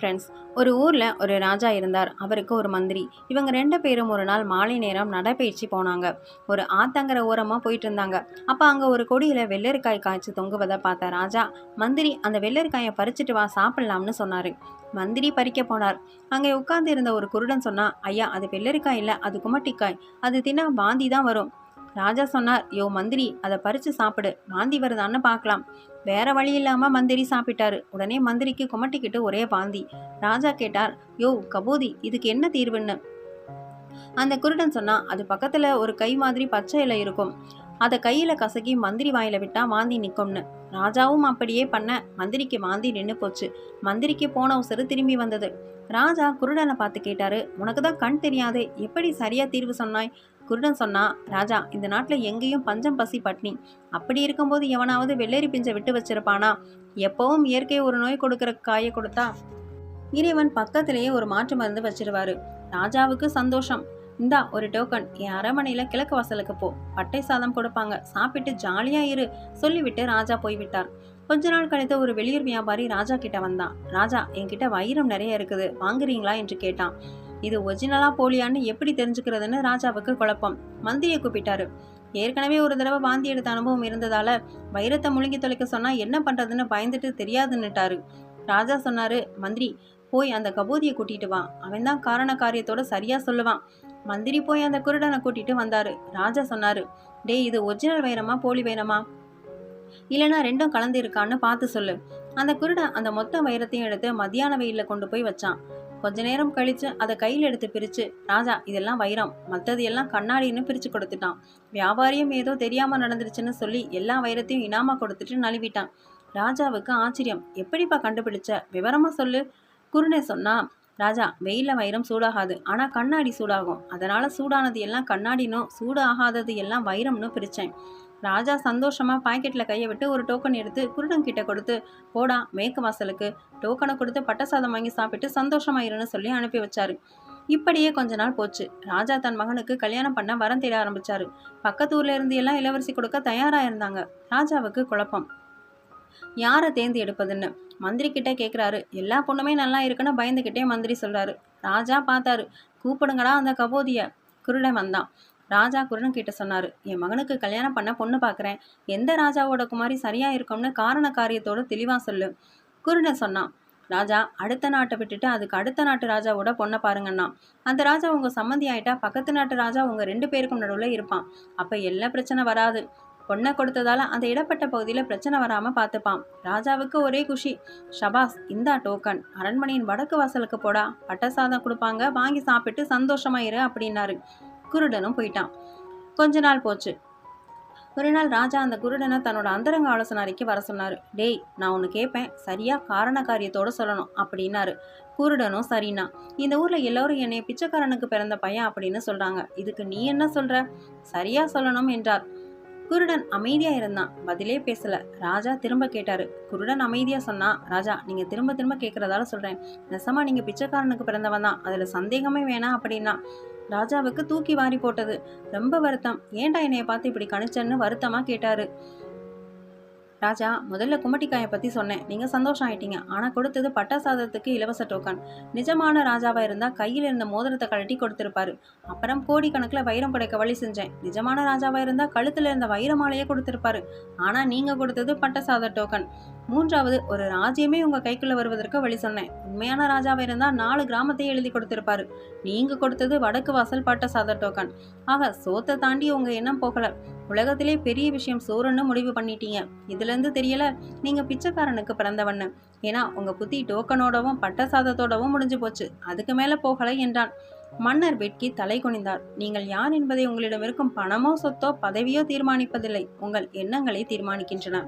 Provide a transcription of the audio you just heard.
Friends ஒரு ஊரில் ஒரு ராஜா இருந்தார். அவருக்கு ஒரு மந்திரி. இவங்க ரெண்டு பேரும் ஒரு நாள் மாலை நேரம் நடைபயிற்சி போனாங்க. ஒரு ஆத்தங்கிற ஓரமாக போயிட்டு இருந்தாங்க. அப்போ அங்கே ஒரு கொடியில் வெள்ளரிக்காய் காய்ச்சி தொங்குவதை பார்த்த ராஜா மந்திரி அந்த வெள்ளரிக்காயை பறிச்சுட்டு வா சாப்பிட்லாம்னு சொன்னார். மந்திரி பறிக்க போனார். அங்கே உட்கார்ந்து இருந்த ஒரு குருடன் சொன்னால் ஐயா அது வெள்ளரிக்காய் இல்லை அது குமட்டிக்காய். அது தின்னா வாந்தி தான் வரும். ராஜா சொன்னார் யோ மந்திரி அதை பறித்து சாப்பிடு வாந்தி வருதான்னு பார்க்கலாம். வேற வழி இல்லாமல் மந்திரி சாப்பிட்டாரு. உடனே மந்திரிக்கு குமட்டிக்கிட்டு ஒரே வாந்தி. ராஜா கேட்டார் யோ கபூதி இதுக்கு என்ன தீர்வுன்னு? அந்த குருடன் சொன்னா அது பக்கத்தில் ஒரு கை மாதிரி பச்சை இலை இருக்கும். அதை கையில் கசக்கி மந்திரி வாயில் விட்டால் வாந்தி நிற்கும்னு ராஜாவும் அப்படியே பண்ண மந்திரிக்கு வாந்தி நின்று போச்சு. மந்திரிக்கு போன உசரு திரும்பி வந்தது. ராஜா குருடனை பார்த்து கேட்டாரு உனக்கு தான் கண் தெரியாது எப்படி சரியா தீர்வு சொன்னாய்? குருடன் சொன்னா ராஜா இந்த நாட்டில் எங்கேயும் பஞ்சம் பசி பட்னி. அப்படி இருக்கும்போது எவனாவது வெள்ளரி பிஞ்சை விட்டு வச்சிருப்பானா? எப்பவும் இயற்கை ஒரு நோய் கொடுக்கிற காயை கொடுத்தா? இறைவன் பக்கத்திலேயே ஒரு மாற்று மருந்து வச்சிருவாரு. ராஜாவுக்கு சந்தோஷம். இந்தா ஒரு டோக்கன் என் அரமனையில் கிழக்கு வாசலுக்கு போ. பட்டை சாதம் கொடுப்பாங்க. சாப்பிட்டு ஜாலியா இரு. சொல்லிவிட்டு ராஜா போய்விட்டார். கொஞ்ச நாள் கழித்து ஒரு வெளியூர் வியாபாரி ராஜா கிட்ட வந்தான். ராஜா என்கிட்ட வைரம் நிறைய இருக்குது. வாங்குறீங்களா என்று கேட்டான். இது ஒரிஜினலா போலியான்னு எப்படி தெரிஞ்சுக்கிறதுன்னு ராஜாவுக்கு குழப்பம். மந்திரியை கூப்பிட்டாரு. ஏற்கனவே ஒரு தடவை வாந்தி எடுத்த அனுபவம் இருந்ததால வைரத்தை முழுங்கி தொலைக்க சொன்னா என்ன பண்றதுன்னு பயந்துட்டு தெரியாதுன்னுட்டாரு. ராஜா சொன்னாரு மந்திரி போய் அந்த கபூதியை கூட்டிட்டு வா. அவன் தான் காரண காரியத்தோட சரியா சொல்லுவான். மந்திரி போய் அந்த குருடனை கூட்டிட்டு வந்தாரு. ராஜா சொன்னாரு டேய் இது ஒரிஜினல் வைரமா போலி வைரமா? இல்லைனா ரெண்டும் கலந்து இருக்கான்னு பார்த்து சொல்லு. அந்த குருடன் அந்த மொத்த வைரத்தையும் எடுத்து மத்தியான வெயிலில் கொண்டு போய் வச்சான். கொஞ்ச நேரம் கழிச்சு அதை கையில் எடுத்து பிரிச்சு ராஜா இதெல்லாம் வைரம். மற்றது எல்லாம் கண்ணாடின்னு பிரிச்சு கொடுத்துட்டான். வியாபாரியும் ஏதோ தெரியாம நடந்துருச்சுன்னு சொல்லி எல்லா வைரத்தையும் இனாமா கொடுத்துட்டு நழுவிட்டான். ராஜாவுக்கு ஆச்சரியம் எப்படிப்பா கண்டுபிடிச்ச? விவரமா சொல்லு. குருணை சொன்னா ராஜா வெயில வைரம் சூடாகாது. ஆனால் கண்ணாடி சூடாகும். அதனால சூடானது எல்லாம் கண்ணாடினும் சூடு ஆகாதது எல்லாம் வைரம்னு பிரித்தேன் ராஜா சந்தோஷமா பாக்கெட்டில் கையை விட்டு ஒரு டோக்கன் எடுத்து குருடன் கிட்ட கொடுத்து போடா மேற்கு வாசலுக்கு. டோக்கனை கொடுத்து பட்டசாதம் வாங்கி சாப்பிட்டு சந்தோஷமாயிருன்னு சொல்லி அனுப்பி வச்சாரு. இப்படியே கொஞ்ச நாள் போச்சு. ராஜா தன் மகனுக்கு கல்யாணம் பண்ண வரம் தேட ஆரம்பிச்சாரு. பக்கத்து ஊர்ல இருந்து எல்லாம் இளவரசி கொடுக்க தயாரா இருந்தாங்க. ராஜாவுக்கு குழப்பம். யாரை தேர்ந்து எடுப்பதுன்னு? மந்திரி கிட்டே கேட்குறாரு எல்லா பொண்ணுமே நல்லா இருக்குன்னு பயந்துக்கிட்டே மந்திரி சொல்கிறாரு ராஜா பார்த்தாரு. கூப்பிடுங்கடா அந்த கபோதிய. குருடன் வந்தான். ராஜா குருடன் கிட்ட சொன்னார். என் மகனுக்கு கல்யாணம் பண்ண பொண்ணு பார்க்குறேன் எந்த ராஜாவோட குமாரி சரியாக இருக்கும்னு காரண காரியத்தோட தெளிவாக சொல்லு. குருடன் சொன்னான். ராஜா அடுத்த நாட்டை விட்டுட்டு அதுக்கு அடுத்த நாட்டு ராஜாவோட பொண்ணை பாருங்கன்னா அந்த ராஜா உங்கள் சம்மந்தி ஆயிட்டா பக்கத்து நாட்டு ராஜா உங்கள் ரெண்டு பேருக்கும் நடுவில் இருப்பான். அப்போ எல்லா பிரச்சனை வராது. பொண்ணை கொடுத்ததால அந்த இடப்பட்ட பகுதியில் பிரச்சனை வராமல் பார்த்துப்பான் ராஜாவுக்கு ஒரே குஷி. ஷபாஸ் இந்தா டோக்கன் அரண்மனையின் வடக்கு வாசலுக்கு போடா. பட்டசாதம் கொடுப்பாங்க. வாங்கி சாப்பிட்டு சந்தோஷமா இரு அப்படின்னாரு. குருடனும் போயிட்டான். கொஞ்ச நாள் போச்சு. ஒரு நாள் ராஜா அந்த குருடனை தன்னோட அந்தரங்க ஆலோசனை அறைக்கு வர சொன்னாரு. டேய் நான் ஒன்று கேட்பேன் சரியா காரண காரியத்தோட சொல்லணும் அப்படின்னாரு. குருடனும் சரிண்ணா இந்த ஊர்ல எல்லோரும் என்னை பிச்சைக்காரனுக்கு பிறந்த பையன் அப்படின்னு சொல்றாங்க. இதுக்கு நீ என்ன சொல்ற? சரியா சொல்லணும் என்றார். குருடன் அமைதியா இருந்தான். பதிலே பேசல. ராஜா திரும்ப கேட்டாரு. குருடன் அமைதியா சொன்னா ராஜா நீங்க திரும்ப திரும்ப கேட்கறதால சொல்றேன். நெசமா நீங்க பிச்சைக்காரனுக்கு பிறந்தவன் தான். அதுல சந்தேகமே வேணாம் அப்படின்னா. ராஜாவுக்கு தூக்கி வாரி போட்டது. ரொம்ப வருத்தம். ஏன்டா என்னைய பார்த்து இப்படி கணிச்சன்னு வருத்தமா கேட்டாரு. ராஜா முதல்ல குமட்டிக்காயை பற்றி சொன்னேன். நீங்கள் சந்தோஷம் ஆயிட்டீங்க ஆனால் கொடுத்தது பட்டா சாதத்துக்கு இலவச டோக்கன் நிஜமான ராஜாவாக இருந்தால் கையில் இருந்த மோதிரத்தை கழட்டி கொடுத்துருப்பாரு. அப்புறம் கோடிக்கணக்கில் வைரம் கிடைக்க வழி செஞ்சேன். நிஜமான ராஜாவாக இருந்தால் கழுத்தில் இருந்த வைர மாலையே கொடுத்துருப்பாரு. ஆனால் நீங்கள் கொடுத்தது பட்ட சாத டோக்கன் மூன்றாவது ஒரு ராஜ்யமே உங்கள் கைக்குள்ளே வருவதற்கு வழி சொன்னேன். உண்மையான ராஜாவாக இருந்தால் நாலு கிராமத்தையும் எழுதி கொடுத்துருப்பாரு. நீங்கள் கொடுத்தது வடக்கு வாசல் பட்ட சாத டோக்கன் ஆக சோத்தை தாண்டி உங்கள் எண்ணம் போகலை. உலகத்திலே பெரிய விஷயம் சோறுன்னு முடிவு பண்ணிட்டீங்க. இதுலேருந்து தெரியல நீங்கள் பிச்சைக்காரனுக்கு பிறந்தவன்னு. ஏன்னா உங்கள் புத்தி டோக்கனோடவும் பட்ட சாதத்தோடவும் முடிஞ்சு போச்சு. அதுக்கு மேலே போகலை என்றான். மன்னர் வெட்கி தலை குனிந்தார். நீங்கள் யார் என்பதை உங்களிடம் இருக்கும் பணமோ சொத்தோ பதவியோ தீர்மானிப்பதில்லை. உங்கள் எண்ணங்களை தீர்மானிக்கின்றன.